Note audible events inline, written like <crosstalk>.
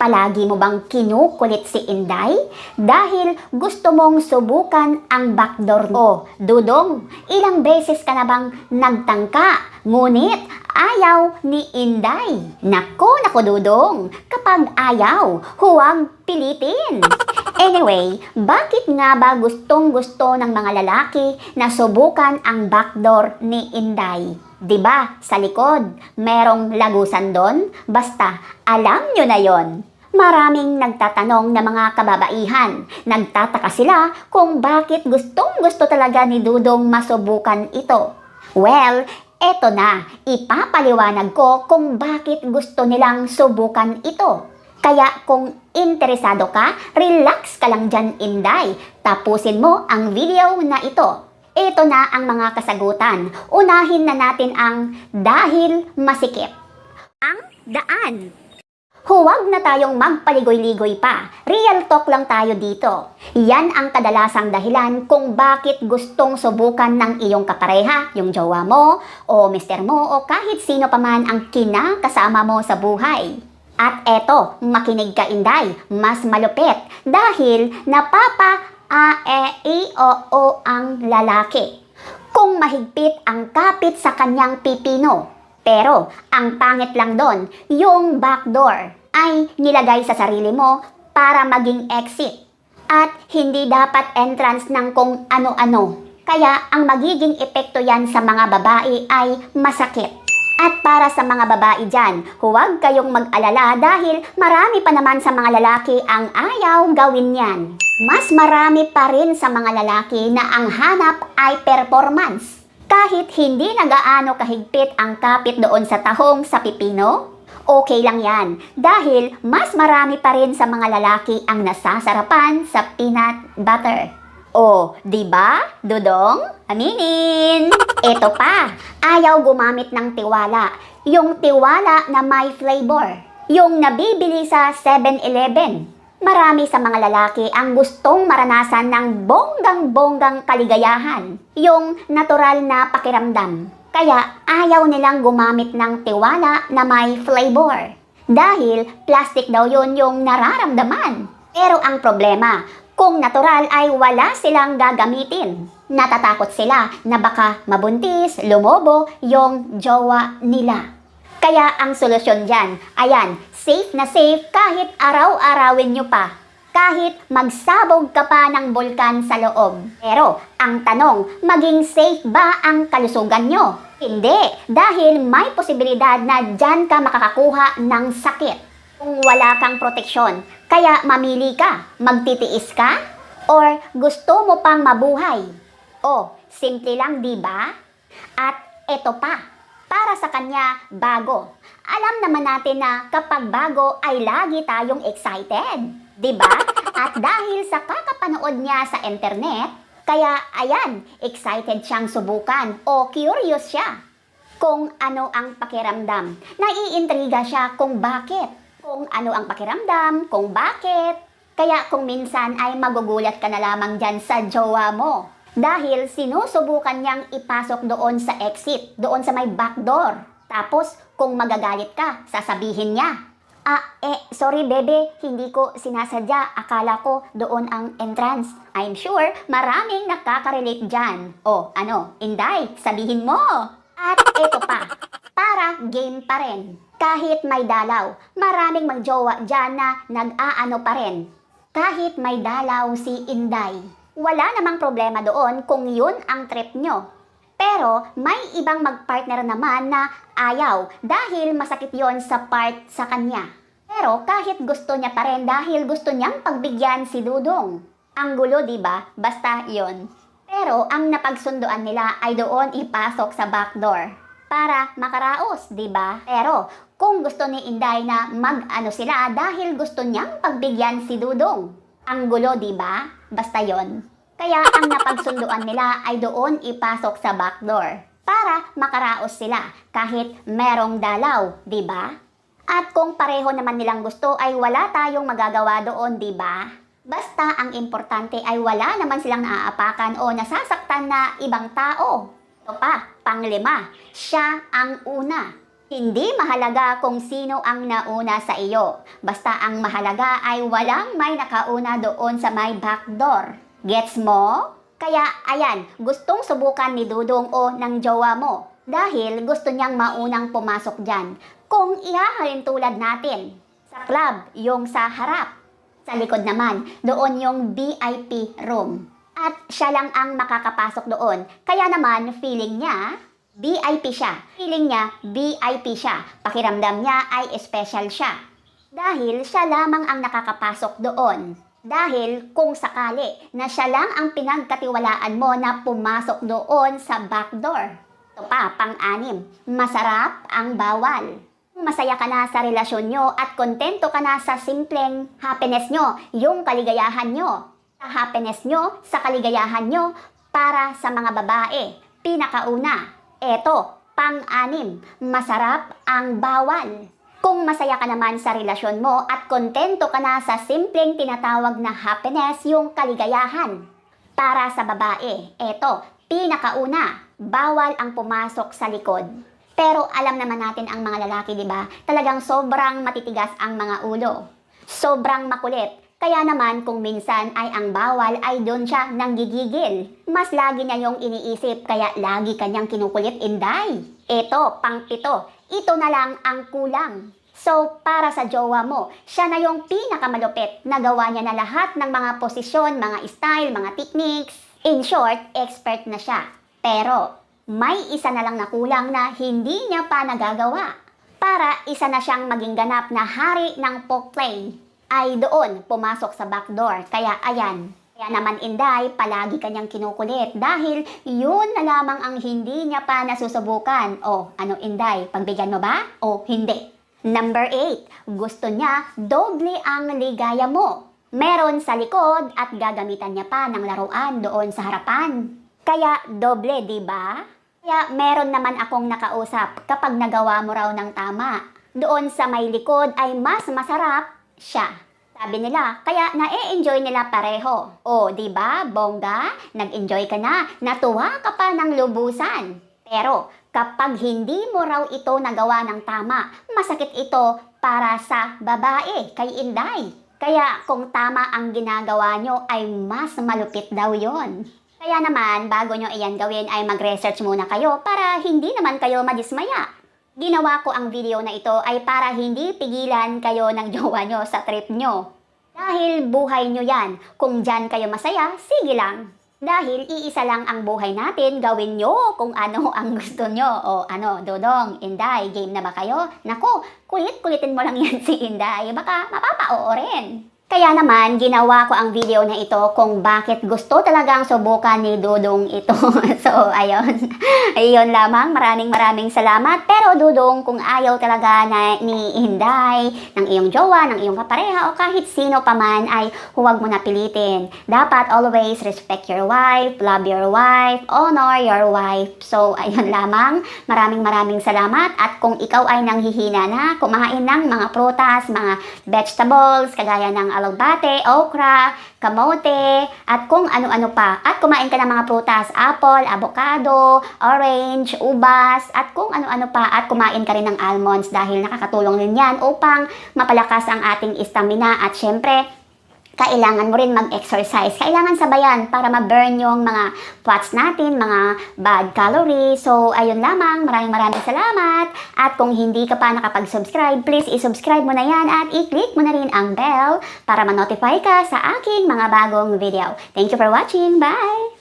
Palagi mo bang kinukulit si Inday? Dahil gusto mong subukan ang backdoor mo. Dudong, ilang beses ka na bang nagtangka? Ngunit ayaw ni Inday. Nako, nako Dudong, kapag ayaw, huwag pilitin. Anyway, bakit nga ba gustong gusto ng mga lalaki na subukan ang backdoor ni Inday? 'Di ba? Sa likod, merong lagusan doon? Basta, alam nyo na 'yon. Maraming nagtatanong na mga kababaihan. Nagtataka sila kung bakit gustong gusto talaga ni Dudong masubukan ito. Well, eto na, ipapaliwanag ko kung bakit gusto nilang subukan ito. Kaya kung interesado ka, relax ka lang dyan, Inday. Tapusin mo ang video na ito. Ito na ang mga kasagutan. Unahin na natin ang dahil masikip. Ang daan. Huwag na tayong magpaligoy-ligoy pa. Real talk lang tayo dito. Yan ang kadalasang dahilan kung bakit gustong subukan ng iyong kapareha, yung jowa mo, o mister mo, o kahit sino pa man ang kinakasama mo sa buhay. At eto, makinig ka inday, mas malupit dahil napapa a e i o o ang lalaki. Kung mahigpit ang kapit sa kanyang pipino. Pero ang pangit lang doon, yung backdoor ay nilagay sa sarili mo para maging exit. At hindi dapat entrance ng kung ano-ano. Kaya ang magiging epekto yan sa mga babae ay masakit. At para sa mga babae dyan, huwag kayong mag-alala dahil marami pa naman sa mga lalaki ang ayaw gawin yan. Mas marami pa rin sa mga lalaki na ang hanap ay performance. Kahit hindi nagaano kahigpit ang kapit doon sa tahong sa pipino, okay lang yan. Dahil mas marami pa rin sa mga lalaki ang nasasarapan sa peanut butter. Oh, di ba? Dudong? Aminin! Ito pa, ayaw gumamit ng tiwala. Yung tiwala na may flavor. Yung nabibili sa 7-Eleven. Marami sa mga lalaki ang gustong maranasan ng bonggang-bonggang kaligayahan. Yung natural na pakiramdam. Kaya ayaw nilang gumamit ng tiwala na may flavor. Dahil plastic daw yun yung nararamdaman. Pero ang problema, kung natural ay wala silang gagamitin. Natatakot sila na baka mabuntis, lumobo yung jowa nila. Kaya ang solusyon dyan, ayan, safe na safe kahit araw-arawin nyo pa. Kahit magsabog ka pa ng bulkan sa loob. Pero, ang tanong, maging safe ba ang kalusugan nyo? Hindi, dahil may posibilidad na dyan ka makakakuha ng sakit. Kung wala kang proteksyon, kaya mamili ka, magtitiis ka, or gusto mo pang mabuhay. O, simple lang, di ba? At eto pa, para sa kanya bago. Alam naman natin na kapag bago ay lagi tayong excited. 'Di ba? At dahil sa kakapanood niya sa internet, kaya ayan, excited siyang subukan o curious siya kung ano ang pakiramdam. Naiintriga siya kung bakit. Kung ano ang pakiramdam, kung bakit. Kaya kung minsan ay magugulat ka na lamang dyan sa jowa mo. Dahil sinusubukan niyang ipasok doon sa exit, doon sa may back door. Tapos, kung magagalit ka, sasabihin niya, Ah, eh, sorry bebe, hindi ko sinasadya. Akala ko doon ang entrance. I'm sure maraming nakaka-relate dyan. O, ano, Inday, sabihin mo. At eto pa, para game pa rin. Kahit may dalaw, maraming magjowa dyan na nag-aano pa rin. Kahit may dalaw si Inday. Wala namang problema doon kung yun ang trip nyo. Pero may ibang magpartner naman na ayaw dahil masakit yon sa part sa kanya. Pero kahit gusto niya pa rin dahil gusto niyang pagbigyan si Dudong. Ang gulo, di ba? Basta yon. Pero ang napagsunduan nila ay doon ipasok sa backdoor para makaraos, di ba? Pero kung gusto ni Inday na mag-ano sila dahil gusto niyang pagbigyan si Dudong. Ang gulo, di ba? Basta yon. Kaya ang napagsunduan nila ay doon ipasok sa backdoor para makaraos sila kahit merong dalaw, di ba? At kung pareho naman nilang gusto ay wala tayong magagawa doon, di ba? Basta ang importante ay wala naman silang naaapakan o nasasaktan na ibang tao. Ito pa, panglima, siya ang una. Hindi mahalaga kung sino ang nauna sa iyo. Basta ang mahalaga ay walang may nakauna doon sa may backdoor. Gets mo? Kaya ayan, gustong subukan ni Dudong o ng jowa mo. Dahil gusto niyang maunang pumasok dyan. Kung ihahalin tulad natin. Sa club, yung sa harap. Sa likod naman, doon yung VIP room. At siya lang ang makakapasok doon. Kaya naman, feeling niya, VIP siya. Feeling niya, VIP siya. Pakiramdam niya ay special siya. Dahil siya lamang ang nakakapasok doon. Dahil kung sakali na siya lang ang pinagkatiwalaan mo na pumasok doon sa backdoor. Ito pa, pang-anim, masarap ang bawal. Masaya ka na sa relasyon nyo at kontento ka na sa simpleng happiness nyo, yung kaligayahan nyo. Sa happiness nyo, sa kaligayahan nyo, para sa mga babae. Pinakauna, eto, pang-anim, masarap ang bawal. Kung masaya ka naman sa relasyon mo at kontento ka na sa simpleng tinatawag na happiness, yung kaligayahan. Para sa babae, eto, pinakauna, bawal ang pumasok sa likod. Pero alam naman natin ang mga lalaki, di ba? Talagang sobrang matitigas ang mga ulo. Sobrang makulit. Kaya naman kung minsan ay ang bawal ay doon siya nanggigigil. Mas lagi niya yung iniisip kaya lagi kanyang kinukulit inday. Ito, pang pito. Ito na lang ang kulang. So, para sa jowa mo, siya na yung pinakamalupit. Nagawa niya na lahat ng mga posisyon, mga style, mga techniques. In short, expert na siya. Pero, may isa na lang na kulang na hindi niya pa nagagawa. Para isa na siyang maging ganap na hari ng poke play ay doon pumasok sa backdoor. Kaya ayan, kaya naman Inday, palagi kanyang kinukulit dahil yun na lamang ang hindi niya pa nasusubukan. O, ano Inday, pagbigyan mo ba? O, hindi. Number 8, gusto niya doble ang ligaya mo. Meron sa likod at gagamitan niya pa ng laruan doon sa harapan. Kaya doble, di ba? Kaya meron naman akong nakausap kapag nagawa mo raw ng tama. Doon sa may likod ay mas masarap siya. Sabi nila, kaya na-enjoy nila pareho. O, di ba, bongga? Nag-enjoy ka na, natuwa ka pa ng lubusan. Pero, kapag hindi mo raw ito nagawa ng tama, masakit ito para sa babae, kay Inday. Kaya kung tama ang ginagawa nyo ay mas malupit daw yon. Kaya naman, bago nyo iyan gawin ay mag-research muna kayo para hindi naman kayo madismaya. Ginawa ko ang video na ito ay para hindi pigilan kayo ng <laughs> jowa nyo sa trip nyo. Dahil buhay nyo yan. Kung dyan kayo masaya, sige lang. Dahil iisa lang ang buhay natin, gawin nyo kung ano <laughs> ang gusto nyo. O ano, Dodong, Inday, game na ba kayo? Nako, kulit-kulitin mo lang <laughs> yan si Inday. Baka mapapa-oo rin. Kaya naman, ginawa ko ang video na ito kung bakit gusto talagang subukan ni Dudong ito. <laughs> so, ayun. <laughs> ayun lamang. Maraming maraming salamat. Pero Dudong, kung ayaw talaga na ni Inday, ng iyong jowa, ng iyong kapareha, o kahit sino pa man, ay huwag mo na pilitin. Dapat always respect your wife, love your wife, honor your wife. So, ayun lamang. Maraming maraming salamat. At kung ikaw ay nanghihina na, kumain ng mga prutas, mga vegetables, kagaya ng alagbate, okra, kamote, at kung ano-ano pa. At kumain ka ng mga prutas, apple, avocado, orange, ubas, at kung ano-ano pa. At kumain ka rin ng almonds dahil nakakatulong din yan upang mapalakas ang ating stamina. At syempre, kailangan mo rin mag-exercise. Kailangan sabayan para ma-burn yung mga fats natin, mga bad calories. So, ayun lamang. Maraming maraming salamat. At kung hindi ka pa nakapag-subscribe, please i-subscribe mo na yan at i-click mo na rin ang bell para ma-notify ka sa aking mga bagong video. Thank you for watching. Bye!